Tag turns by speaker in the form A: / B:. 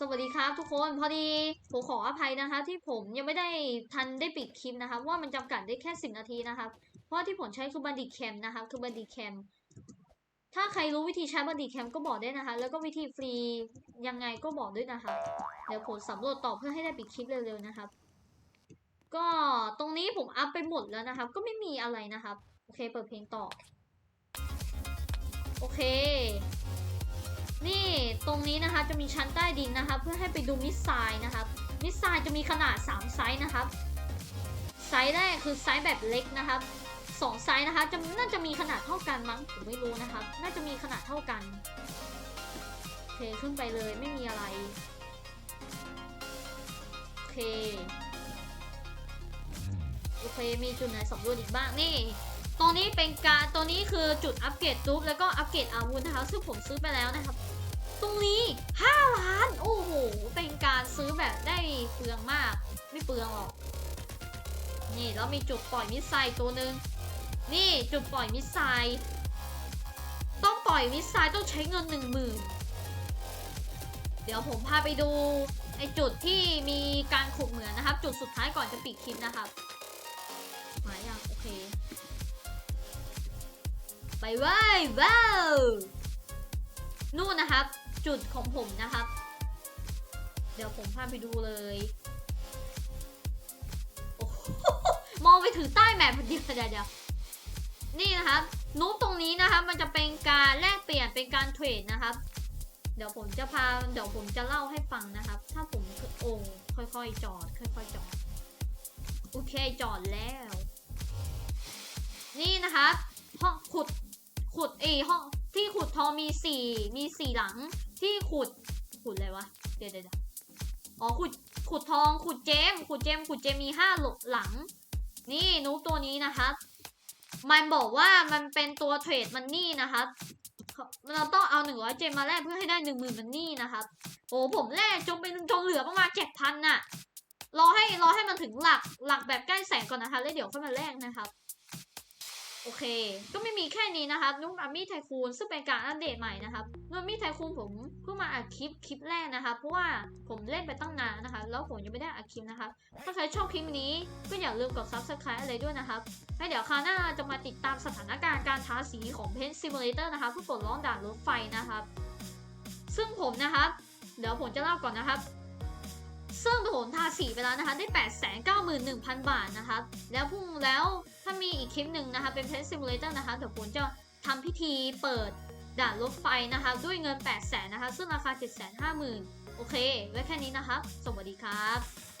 A: สวัสดีครับทุกคนพอดีผมขออภัยนะคะ ที่ผมยังไม่ได้ทันได้ปิดคลิปนะครับว่ามันจำกัดได้แค่ 10 นาทีนะครับเพราะที่ผมใช้คือบันดิแคมนะครับคือบันดิแคมถ้าใครรู้วิธีใช้บันดิแคมก็บอกได้นะคะ แล้วก็วิธีฟรียังไงก็บอกด้วยนะคะ เดี๋ยวผมสำรวจต่อเพื่อให้ได้ปิดคลิปเร็วๆนะครับ ก็ตรงนี้ผมอัพไปหมดแล้วนะครับ ก็ไม่มีอะไรนะครับ โอเคเปิดเพลงต่อ โอเค ตรงนี้นะคะจะมีชั้นใต้ดินนะคะ เพื่อให้ไปดูมิสไซล์นะครับมิสไซล์จะมีขนาด 3 ไซส์นะครับไซส์แรกคือไซส์แบบเล็กนะครับสองไซส์นะคะจะน่าจะมีขนาดเท่ากันมั้งผมไม่รู้นะครับ น่าจะมีขนาดเท่ากันเคขึ้นไปเลยไม่มีอะไรโอเคโอเคมีจุดไหนสำรวจอีกบ้างนี่ตรงนี้เป็นการตัวนี้คือจุดอัปเกรดรูปแล้วก็อัปเกรดอาวุธนะคะซึ่งผมซื้อไปแล้วนะครับ ตรงนี้ 5 ล้าน โอ้โห เป็นการซื้อแบบได้เปลืองมาก ไม่เปลืองหรอก นี่แล้วมีจุดปล่อยมิสไซล์ตัวหนึ่งนี่จุดปล่อยมิสไซล์ต้องปล่อยมิสไซล์ต้องใช้เงินหนึ่งหมื่นเดี๋ยวผมพาไปดูไอจุดที่มีการขุดเหมืองนะครับ จุดสุดท้ายก่อนจะปิดคลิปนะครับมาอย่างโอเค ไปเว้ยว้าวนู่นนะครับ จุดของผมนะครับ เดี๋ยวผมพาไปดูเลยมองไปถึงใต้แมปพอดีเดี๋ยวเดี๋ยวนี่นะครับนูบตรงนี้นะครับมันจะเป็นการแลกเปลี่ยนเป็นการเทรดนะครับ เดี๋ยวผมจะพาเดี๋ยวผมจะเล่าให้ฟังนะครับ ถ้าผมโอ้ค่อยๆจอด ค่อยๆจอด โอเคจอดแล้ว นี่นะครับห้องขุดขุดเอห้องที่ขุดทองมีสี่มีสี่หลัง ที่ขุดขุดอะไรวะ เดี๋ยวเดี๋ยวอ๋อขุดขุดทองขุดเจม ขุดเจม ขุดเจมมีห้าหลัง นี่นูตัวนี้นะครับมันบอกว่ามันเป็นตัวเทรดมันนี่นะครับเราต้องเอาหนึ่งร้อยเจมมาแลกเพื่อให้ได้หนึ่งหมื่นมันนี่นะครับโอ้ผมแลกจนเป็นจนเหลือประมาณเจ็ดพันน่ะรอให้รอให้มันถึงหลักหลักแบบใกล้แสนก่อนนะคะแล้วเดี๋ยวค่อยมาแลกนะครับ โอเค ก็ไม่มีแค่นี้นะครับนุ่มอามี่ไทคูนซึ่งเป็นการอัปเดตใหม่นะครับนุ่มอามี่ไทคูนผมเพิ่งมาอัดคลิปคลิปแรกนะคะเพราะว่าผมเล่นไปตั้งนานนะคะแล้วผมยังไม่ได้อัดคลิปนะคะถ้าใครชอบคลิปนี้ก็อย่าลืมกด subscribe อะไรด้วยนะครับแล้วเดี๋ยวคราวหน้าจะมาติดตามสถานการณ์การทาสีของ Paint Simulator นะคะเพื่อกดล้องด่านรถไฟนะครับ ซึ่งผมนะครับ เดี๋ยวผมจะเล่าก่อนนะครับ ซึ่งผมทาสีไปแล้วนะคะ ได้ 891,000 บาทนะคะ แล้วพรุ่งแล้วถ้ามีอีกคลิปหนึ่งนะคะ เป็นเพจซิมูเลเตอร์นะคะ เดี๋ยวผมจะทำพิธีเปิดด่านรถไฟนะคะ ด้วยเงิน 8 0 0 0 0นะคะ ซึ่งราคา 750,000 โอเค ไว้แค่นี้นะคะ สวัสดีครับ